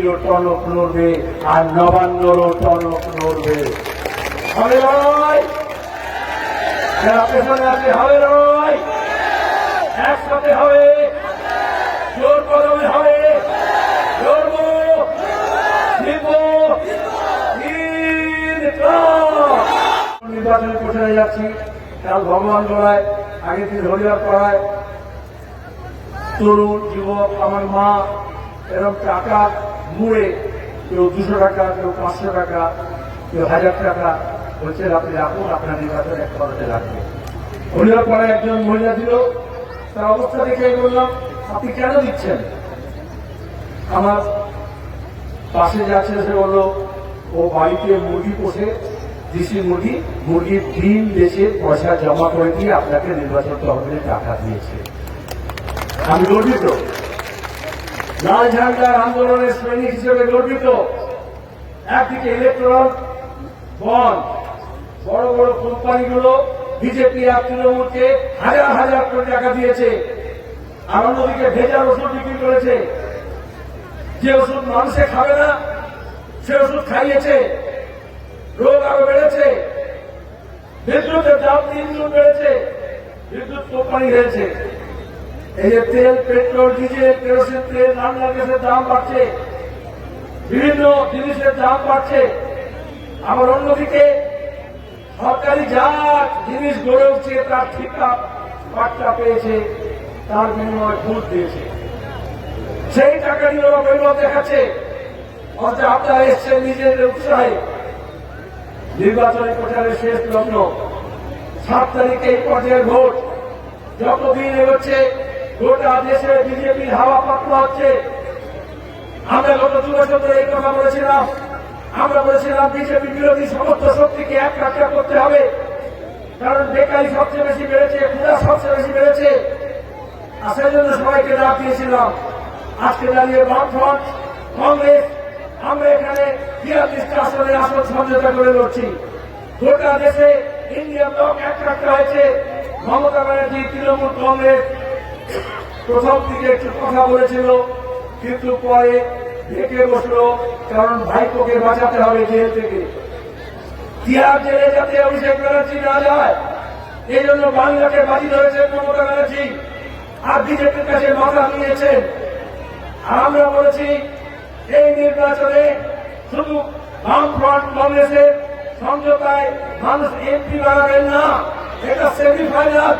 বিজেপিরও টনক নড়বে আর নবান্নরও টনক নড়বে। হবে পেছনে আছে, হবে একসাথে হবে? জোর কদমে হবে। প্রচারে যাচ্ছি? কাল ভগবান জোড়ায় আগে দিন হরিয়ার পাড়ায়। তরুণ, যুবক, আমার মা, এরকম টাকা মুড়ে কেউ দুশো টাকা, কেউ পাঁচশো টাকা, কেউ হাজার টাকা, বলছে, আপনি রাখুন আপনার নির্বাচন এক খরচে লাগবে হরিয়ার পাড়ায় একজন মহিলা দিল, তার অবস্থা দেখে আমি বললাম, আপনি কেন দিচ্ছেন? আমার পাশে যাচ্ছে সে বলল, ও বাড়িতে মুরগি পোষে, দেশি মুরগি, মুরগির ডিম, দেশে পয়সা জমা করে দিয়ে আপনাকে নির্বাচন তহবিলে টাকা দিয়েছে। আমি গর্বিত। ঝান্ডার আন্দোলনের সৈনিক হিসেবে গর্বিত একদিকে ইলেকট্রন বন্ড বড় বড় কোম্পানিগুলো বিজেপি আর তৃণমূলকে হাজার হাজার কোটি টাকা দিয়েছে। আর অন্যদিকে ভেজাল ওষুধ বিক্রি করেছে। যে ওষুধ মানুষে খাবে না, সে ওষুধ খাইয়েছে। রোগ আরও বেড়েছে। বিদ্যুতের দাম তিন বেড়েছে। বিদ্যুৎ কোম্পানি হয়েছে। এই যে তেল, পেট্রোল, ডিজেল, কেরোসিন, তেল রান্না গ্যাসের দাম বাড়ছে। বিভিন্ন জিনিসের দাম বাড়ছে। আবার অন্যদিকে সরকারি যা জিনিস গড়ে উঠছে, তার ঠিকঠাক বার্তা পেয়েছে, তার বিনিময়ে ভোট দিয়েছে। সেই টাকা নিয়ে ওরা বেরোয় দেখাচ্ছে। অর্থাৎ আপনারা এসছেন নিজেদের উৎসাহে। নির্বাচনী প্রচারের শেষ লগ্ন। সাত তারিখে এই পর্যায়ের ভোট যতদিন এগোচ্ছে গোটা দেশে বিজেপির হাওয়া পাতলা হচ্ছে। আমরা গত দু বছর ধরে এই কথা বলেছিলাম। আমরা বলেছিলাম বিজেপি বিরোধী সমস্ত শক্তিকে এক কাটকা করতে হবে। কারণ বেকারি সবচেয়ে বেশি বেড়েছে ক্ষুদা সবচেয়ে বেশি বেড়েছে। আর সেই জন্য সবাইকে ডাক দিয়েছিলাম। আজকে দাঁড়িয়ে বামফ্রন্ট কংগ্রেস, আমরা এখানে বিয়াল্লিশটা আসনে আসন সমঝোতা করে লড়ছি। গোটা দেশে ইন্ডিয়া ব্লক এক কাটকা হয়েছে। মমতা ব্যানার্জি, তৃণমূল কংগ্রেস প্রথম দিকে একটু কথা বলেছিল, কিন্তু পরে ঢেকে বসল, কারণ ভাইপোকে বাঁচাতে হবে জেল থেকে। জেলে যাতে অভিষেক ব্যানার্জি না যায়, এই জন্য বাংলাকে বাজি মমতা ব্যানার্জি। আর বিজেপির কাছে মাথা নিয়েছেন। আমরা বলেছি, এই নির্বাচনে শুধু বামফ্রন্ট কংগ্রেসের সমঝোতায় মানুষ এমপি বানাবেন না, এটা সেমিফাইনাল।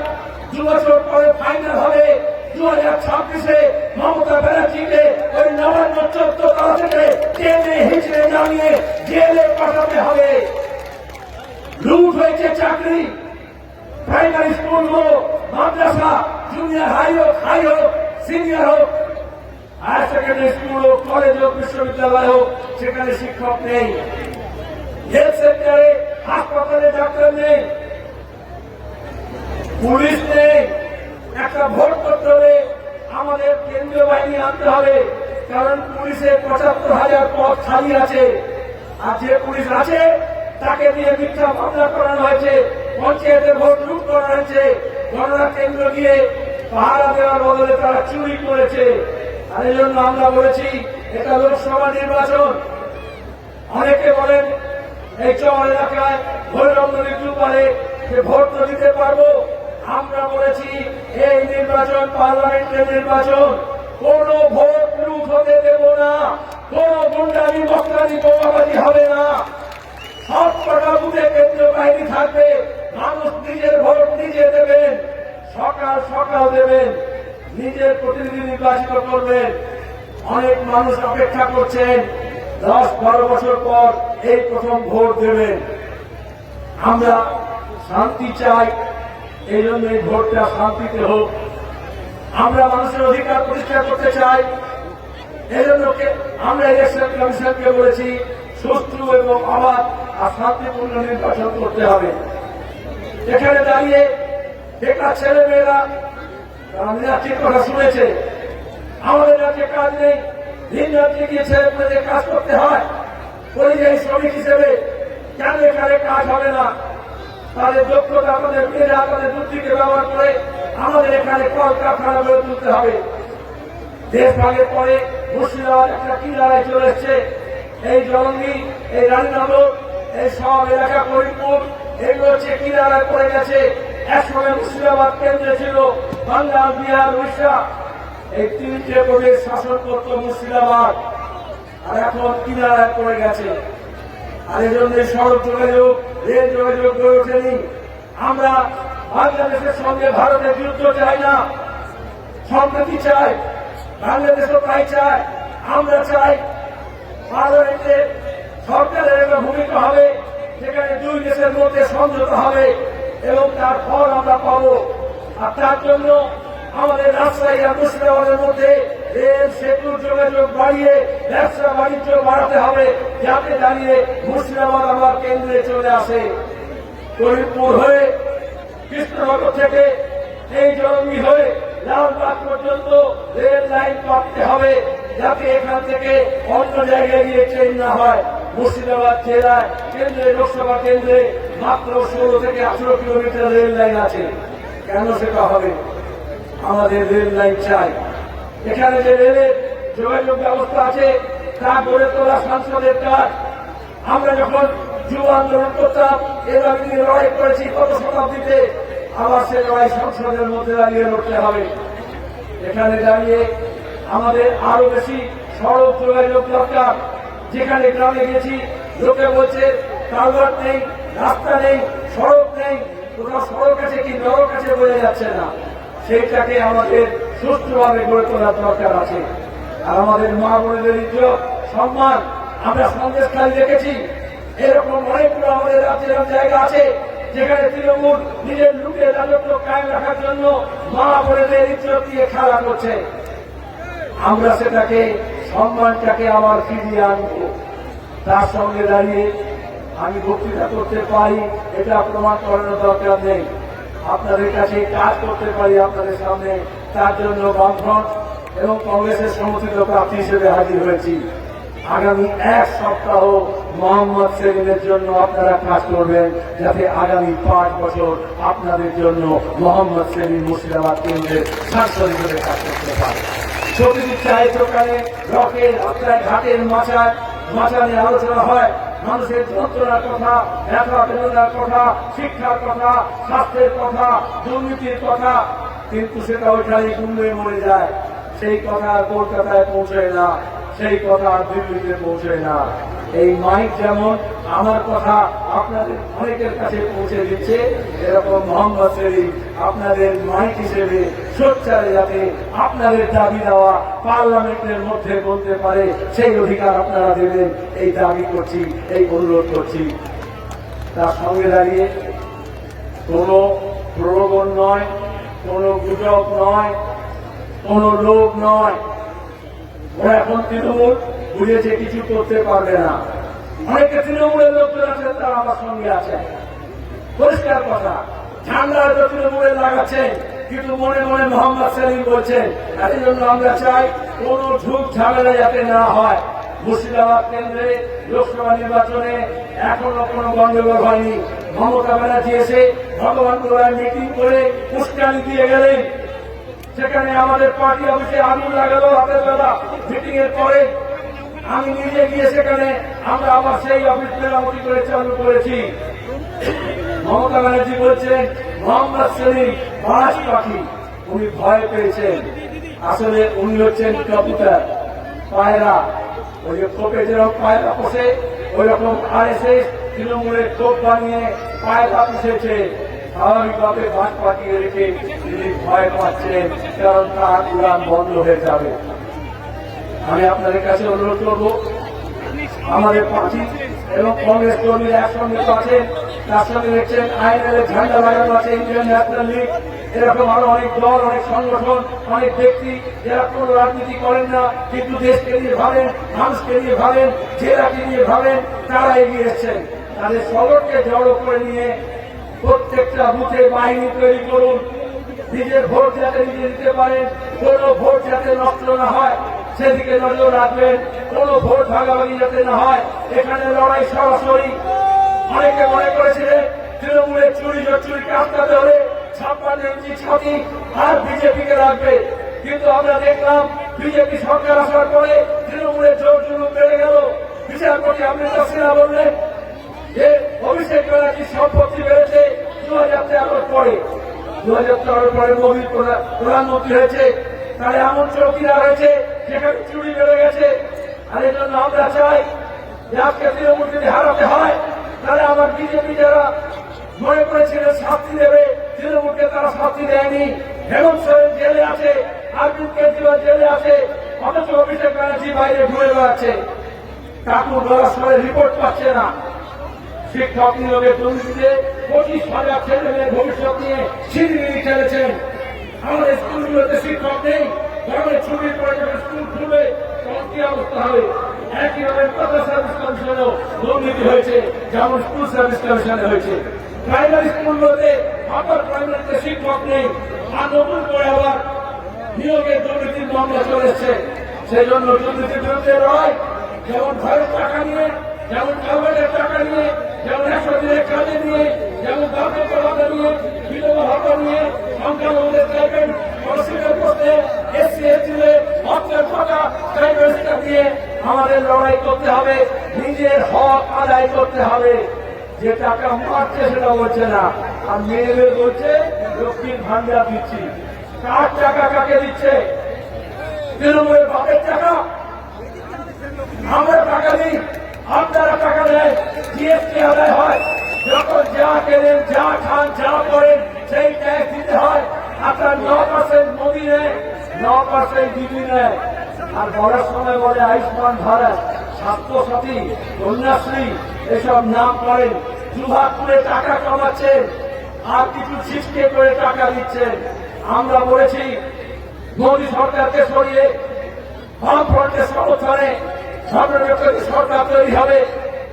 দু বছর পরে ফাইনাল হবে। দু হাজার ছাব্বিশে মমতা ব্যানার্জিকে ওই নবান্ন, চোদ্দ তলা থেকে টেনে হিচড়ে নামিয়ে জেলে পাঠাতে হবে। লুট হয়েছে চাকরি। প্রাইমারি স্কুল হোক, মাদ্রাসা জুনিয়র হাই হোক হাই হোক সিনিয়র হোক হায়ার সেকেন্ডারি স্কুল হোক কলেজ হোক, বিশ্ববিদ্যালয় হোক, সেখানে শিক্ষক নেই। হেলথ সেন্টারে হাসপাতালে ডাক্তার নেই। পুলিশ নেই একটা ভোট করতে হলে আমাদের কেন্দ্রীয় বাহিনী আনতে হবে, কারণ পুলিশের পঁচাত্তর হাজার পদ খালি আছে। আর যে পুলিশ আছে, তাকে দিয়ে মিথ্যা মামলা করানো হয়েছে, পঞ্চায়েতে ভোট লুট করা হয়েছে। গণনা কেন্দ্র গিয়ে পাহারা দেওয়ার বদলে তারা চুরি করেছে। আর এই জন্য আমরা বলেছি, এটা লোকসভা নির্বাচন। অনেকে বলেন, এই চর এলাকায় ভৈরব নদীর যে ভোট তো দিতে পারব আমরা বলেছি, এই নির্বাচন, পার্লামেন্টের নির্বাচন, কোন ভোট লুট হতে দেব না, কোন গুন্ডামি বক্তানি বোমাবাজি হবে না। সব কটা বুথে কেন্দ্রীয় বাহিনী থাকবে, মানুষ নিজের ভোট নিজে দেবেন, সকাল সকাল দেবেন, নিজের প্রতিনিধি নির্বাচিত করবেন। অনেক মানুষ অপেক্ষা করছেন, দশ বারো বছর পর এই প্রথম ভোট দেবেন। আমরা শান্তি চাই এই জন্য এই ভোটটা শান্তিতে হোক। আমরা মানুষের অধিকার প্রতিষ্ঠা করতে চাই। এই জন্য আমরা ইলেকশন কমিশনকে বলেছি সুষ্ঠু এবং অবাধ আর শান্তিপূর্ণ নির্বাচন করতে হবে। এখানে দাঁড়িয়ে বেকার ছেলে মেয়েরা তারা রাজ্যের কথা শুনেছে। আমাদের রাজ্যে কাজ নেই। ভিন রাজ্যে গিয়ে ছেলে মেয়েদের কাজ করতে হয়। পরিযায়ী শ্রমিক হিসেবে কেন এখানে কাজ হবে না? তাদের দক্ষতা আমাদের মেয়েরা তাদের বুদ্ধিকে ব্যবহার করে আমাদের এখানে কলকারখানা গড়ে তুলতে হবে। দেশ ভাগের পরে মুর্শিদাবাদ একটা কি দাঁড়ায় চলে এসছে। এই জলঙ্গি, এই রানীনগর, এই সব এলাকা করিমপুর এগুলো হচ্ছে কি দাঁড়ায় পড়ে গেছে। একসময় মুর্শিদাবাদ কেন্দ্রে ছিল বাংলা বিহার, উড়িষ্যা। এই তিনটে প্রদেশ শাসন করত মুর্শিদাবাদ। আর এখন কি দাঁড়ায় পড়ে গেছে। আর এই সড়ক যোগাযোগ, রেল যোগাযোগ গড়ে ওঠেনি। আমরা বাংলাদেশের সঙ্গে ভারতের যুদ্ধ চাই না। সম্প্রতি চাই, বাংলাদেশও তাই চায় আমরা চাই পার্লামেন্টে সরকারের একটা ভূমিকা হবে, যেখানে দুই দেশের মধ্যে সমঝোতা হবে এবং তার ফল আমরা পাবো। আর তার জন্য আমাদের রাজশাহী আর মুর্শিদাবাদের মধ্যে রেল সেতুর যোগাযোগ বাড়িয়ে ব্যবসা বাণিজ্য বাড়াতে হবে যাতে দাঁড়িয়ে মুর্শিদাবাদ আমার কেন্দ্রে চলে আসে। করিমপুর হয়ে কৃষ্ণনগর থেকে এই জলঙ্গি হয়ে লালবাগ পর্যন্ত রেল লাইন পাততে হবে যাতে এখান থেকে অন্য জায়গায় গিয়ে ট্রেন না হয়। মুর্শিদাবাদ জেলায় কেন্দ্রে, লোকসভা কেন্দ্রে মাত্র ষোলো থেকে আঠেরো কিলোমিটার রেল লাইন আছে। কেন সেটা হবে? আমাদের রেল লাইন চাই। এখানে যে রেলের যোগাযোগ ব্যবস্থা আছে, তা গড়ে তোলা সাংসদের কাজ। আমরা যখন যুব আন্দোলন করতাম এর আগে লড়াই করেছি কত শতাব্দীতে। আবার সে লড়াই সংসদের মধ্যে দাঁড়িয়ে লড়তে হবে। এখানে দাঁড়িয়ে আমাদের আরও বেশি সড়ক যোগাযোগ দরকার। যেখানে গ্রামে গেছি, লোকে বলছে, কালভার্ট নেই, রাস্তা নেই, সড়ক নেই। কোথাও সড়ক আছে কি নরক আছে বোঝা যাচ্ছে না? সেইটাকে আমাদের সুষ্ঠুভাবে গড়ে তোলার দরকার আছে। আর আমাদের মা বোনেদের ইজ্জত সম্মান আমরা সন্দেশ খালি দেখেছি। এরকম অনেকগুলো আমাদের রাজ্যে এরকম জায়গা আছে, যেখানে তৃণমূল নিজের লুকের রাজত্ব কায়েম রাখার জন্য মা বোনেদের ইজ্জত দিয়ে খেলা করছে। আমরা সেটাকে, সম্মানটাকে আবার ফিরিয়ে আনব। তার সঙ্গে দাঁড়িয়ে আমি বক্তৃতা করতে পারি, এটা প্রমাণ করানোর দরকার নেই। আপনাদের কাছে কাজ করতে পারি, আপনাদের সামনে তার জন্য বামফ্রন্ট এবং কংগ্রেসের সমর্থিত প্রার্থী হিসেবে হাজির হয়েছি। আগামী এক সপ্তাহ মোহাম্মদ সেলিমের জন্য আপনারা কাজ করবেন, যাতে আগামী পাঁচ বছর আপনাদের জন্য মোহাম্মদ সেলিম মুর্শিদাবাদ কেন্দ্রের সাংসদ হিসেবে কাজ করতে পারে। প্রতিটি চায়ের দোকানে রকের রাস্তায় ঘাটের মাচায় মাচা নিয়ে আলোচনা হয় মানুষের যন্ত্রণার কথা বেদনার কথা, শিক্ষার কথা, স্বাস্থ্যের কথা, দুর্নীতির কথা, কিন্তু সেটা ওইখানে গুমড়ে মরে যায়। সেই কথা আর কলকাতায় পৌঁছয় না, সেই কথা আর দিল্লিতে পৌঁছয় না। এই মাইক যেমন আমার কথা আপনাদের অনেকের কাছে পৌঁছে দিচ্ছে, এরকম মোহাম্মদ সেলিম আপনাদের মাইক হিসেবে সোচ্চারে যাতে আপনাদের দাবি দেওয়া পার্লামেন্টের মধ্যে বলতে পারে, সেই অধিকার আপনারা দেবেন। এই দাবি করছি, এই অনুরোধ করছি। তার সঙ্গে দাঁড়িয়ে কোনো প্রলোভন নয়, কোনো গুজব নয়, কোনো লোভ নয়। ওরা এখন তৃণমূল, বুঝেছে কিছু করতে পারবে না। অনেকে তৃণমূলের লোকজন আছেন তারা আমার সঙ্গে আছে। পরিষ্কার কথা, ঝান্ডা তৃণমূলের লাগাচ্ছেন। কিন্তু মনে মনে মোহাম্মদ সেলিম বলছেন এই জন্য আমরা চাই কোন ঝুঁক ঝামেলা যাতে না হয়। মুর্শিদাবাদ কেন্দ্রে লোকসভা নির্বাচনে এখনও কোনো গন্ডগোল হয়নি। মমতা ব্যানার্জি এসে ভগবান গোলায় মিটিং করে উস্কানি দিয়ে গেলেন। সেখানে আমাদের পার্টি অফিসে আগুন লাগালো রাতের বেলা। মিটিং এর পরে আমি নিজে গিয়ে সেখানে আমরা আবার সেই অফিস মেরামতি করে চালু করেছি। মমতা ব্যানার্জি বলছেন মোহাম্মদ বাস পাখি। উনি ভয় পেয়েছেন। আসলে উনি হচ্ছেন কবুতর, পায়রা। ওই যে যেরকম পায়রা পোষে ওই রকম আর তৃণমূলের খোপ বানিয়ে পায়রা পুষেছে। স্বাভাবিকভাবে বাস পাঠিয়ে রেখে তিনি ভয় পাচ্ছেন, কারণ তার উড়ান বন্ধ হয়ে যাবে। আমি আপনাদের কাছে অনুরোধ করব, আমাদের পার্টি এবং কংগ্রেস কর্মীরা একসঙ্গে আছেন আইনের ঝান্ডা লাগানো আছে ইন্ডিয়ান ন্যাশনাল লীগ। এরকম আরও অনেক সংগঠন, অনেক ব্যক্তি যারা রাজনীতি করেন না, কিন্তু দেশকে নিয়ে ভাবেন, মানুষকে নিয়ে ভাবেন, জেলাকে নিয়ে ভাবেন, তারা এগিয়ে এসছেন। তাদের সবরকে জড়ো করে নিয়ে প্রত্যেকটা বুথে বাহিনী তৈরি করুন। নিজের ভোট যাতে নিজে দিতে পারেন, কোন ভোট যাতে নষ্ট না হয়, সেদিকে নজর রাখবেন, কোন ভোট ভাগাভাগি যাতে না হয়। এখানে লড়াই সরাসরি অনেকে মনে করেছিলেন তৃণমূলের চুরি চুরিকে আটকাতে হলে ছাপ্পান্ন ইঞ্চি ছাতি আর বিজেপিকে রাখবে কিন্তু আমরা দেখলাম বিজেপি সরকার আসার পরে তৃণমূলের জোর জুলুম বেড়ে গেল। বিচারপতি অমৃতা সিনহা বললেন যে অভিষেক ব্যানার্জির সম্পত্তি বেড়েছে দু হাজার তেরোর পরে। দু হাজার তেরোর পরে মোদী প্রধা- প্রধানমন্ত্রী হয়েছে। তাহলে এমন চৌকিদার হয়েছে যেখানে চুরি বেড়ে গেছে। আর এই জন্য আমরা চাই যে আজকে তৃণমূল যদি হারাতে হয় তাহলে আমার বিজেপি যারা মনে করেছিলেন শাস্তি দেবে, তৃণমূলকে তারা শাস্তি দেয়নি। হেমন্ত সোরেন জেলে আছে অরবিন্দ কেজরিওয়াল জেলে আছে, অথচ অভিষেক ব্যানার্জি বাইরে ঘুরে বেড়াচ্ছে। কাকু গলার স্বরে রিপোর্ট পাচ্ছে না। শিক্ষক নিয়োগের দুর্নীতিতে পঁচিশ হাজার ছেলে মেয়ের ভবিষ্যৎ নিয়ে সিঁড়ি চলেছেন আমাদের স্কুলগুলোতে শিক্ষক নেই, গরমের ছুটির পরে যখন স্কুল খুলবে কি স্কুল সার্ভিস কমিশনে হয়েছে প্রাইমারি স্কুলগুলোতে নেই আর নতুন নিয়োগের দুর্নীতির মামলা চলেছে সেই জন্য দুর্নীতির বিরুদ্ধে লড়াই, যেমন ঘরের টাকা নিয়ে, যেমন খাবারের টাকা আমাদের লড়াই করতে হবে, নিজের হক আদায় করতে হবে। যে টাকা মারছে সেটা বলছে না। আর মেয়েদের বলছে লক্ষ্মীর ভান্ডার দিচ্ছি। কার টাকা কাকে দিচ্ছে? তৃণমূলের বাপের টাকা। আমরা টাকা দিই, আপনারা টাকা দেয় জিএসটি আদায় হয়। যখন যা কেনেন, যা খান, যা করেন, সেই ট্যাক্স দিতে হয়। আপনার ন পার্সেন্ট মোদী নেয়, ন পার্সেন্ট দিদি নেয়। আর সময় বলে আয়ুষ্মান ভারত স্বাস্থ্যসাথী কন্যাশ্রী, এসব নাম করেন দুভাগ করে টাকা কামাচ্ছেন আর কিছু ছিটকে করে টাকা দিচ্ছেন আমরা বলেছি, মোদী সরকারকে সরিয়ে বামফ্রন্টের সমর্থনে সর্বনিরপেক্ষ সরকার তৈরি হবে।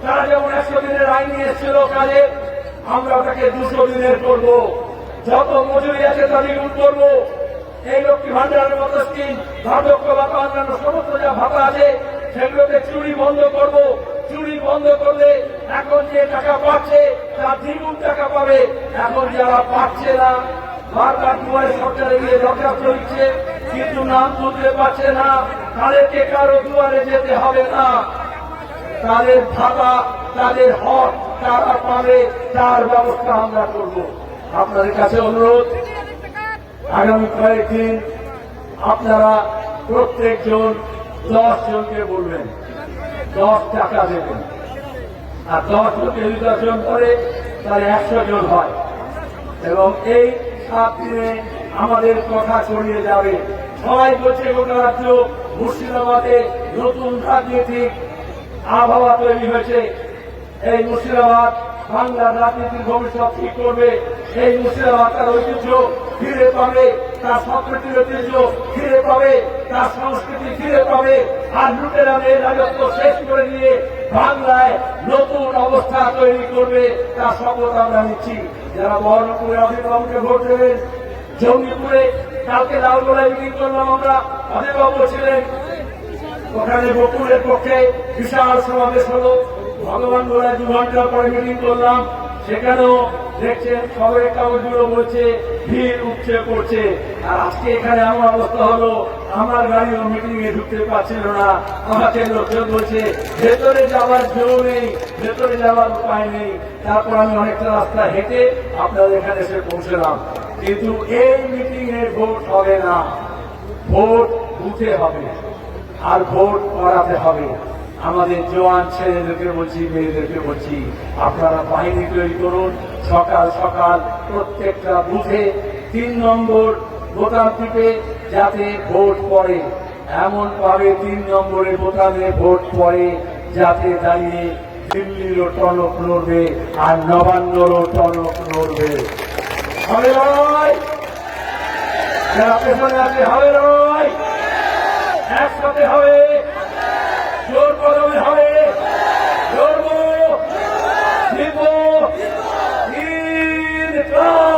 তারা যেমন একশো দিনের আইন নিয়ে এসেছিল কাজে, আমরা তাকে দুশো দিনের করব। যত মজুরি আছে তা দ্বিগুণ করব। এই লক্ষ্মী ভান্ডারের মতো স্কিম বার্ধক্য ভাতা অন্যান্য সমস্ত যা ভাতা আছে, সেগুলোকে চুরি বন্ধ করব। চুরি বন্ধ করলে এখন যে টাকা পাচ্ছে তার দ্বিগুণ টাকা পাবে। এখন যারা পাচ্ছে না, বারবার দুয়ারে সরকারে গিয়ে দরখাস্ত দিচ্ছে, কিন্তু নাম তুলতে পারছে না। তাদেরকে কারও দুয়ারে যেতে হবে না। তাদের ভাতা, তাদের হক, তারা পাবে, তার ব্যবস্থা আমরা করব। আপনাদের কাছে অনুরোধ আগামী কয়েকদিন আপনারা প্রত্যেকজন দশ জনকে বলবেন, দশ টাকা দেবেন। আর দশ লোকে যদি দশ জন করে তাহলে একশো জন হয়। এবং এই সাত দিনে আমাদের কথা ছড়িয়ে যাবে। সবাই বলছে, গোটা রাজ্য মুর্শিদাবাদে নতুন রাজনৈতিক আবহাওয়া তৈরি হয়েছে। এই মুর্শিদাবাদ বাংলার রাজনীতির ভবিষ্যৎ ঠিক করবে? এই মুর্শিদাবাদ তার ঐতিহ্য ফিরে পাবে, তার সংস্কৃতির ঐতিহ্য ফিরে পাবে, তার সংস্কৃতি ফিরে পাবে। আর লুটেরামের রাজত্ব শেষ করে দিয়ে বাংলায় নতুন অবস্থা তৈরি করবে, তার শপথ আমরা নিচ্ছি। যারা বহরমপুরে অভিভাবককে ভোট দেবেন, জঙ্গিপুরে কালকে লালগোলায় মিটিং করলাম আমরা, অভিভাবক ছিলেন। ওখানে বকুলের পক্ষে বিশাল সমাবেশ হলো। ভগবান গোড়ায় দু ঘণ্টা পরে মিটিং করলাম। সেখানেও দেখছেন খবরের কাগজগুলো বলছে, ভিড় উঠছে পড়ছে। আর আজকে এখানে আমার অবস্থা হলো, আমার গাড়িও মিটিং এ ঢুকতে পারছিল না। আমাকে লোকজন বলছে, ভেতরে যাওয়ার জো নেই, ভেতরে যাওয়ার উপায় নেই। তারপর আমি অনেকটা রাস্তা হেঁটে আপনাদের এখানে এসে পৌঁছলাম। কিন্তু এই মিটিং এর ভোট হবে না। ভোট বুথে হবে, আর ভোট করাতে হবে। আমাদের জওয়ান ছেলেদেরকে বলছি, মেয়েদেরকে বলছি, আপনারা বাহিনী তৈরি করুন। সকাল সকাল প্রত্যেকটা বুথে তিন নম্বর বোতাম টিপে যাতে ভোট পড়ে। এমন ভাবে তিন নম্বরে বোতামে ভোট পড়ে যাতে দাঁড়িয়ে দিল্লিরও টনক নড়বে আর নবান্নরও টনক নড়বে। হবে যারা পেছনে হবে লড়াই? একসাথে হবে। না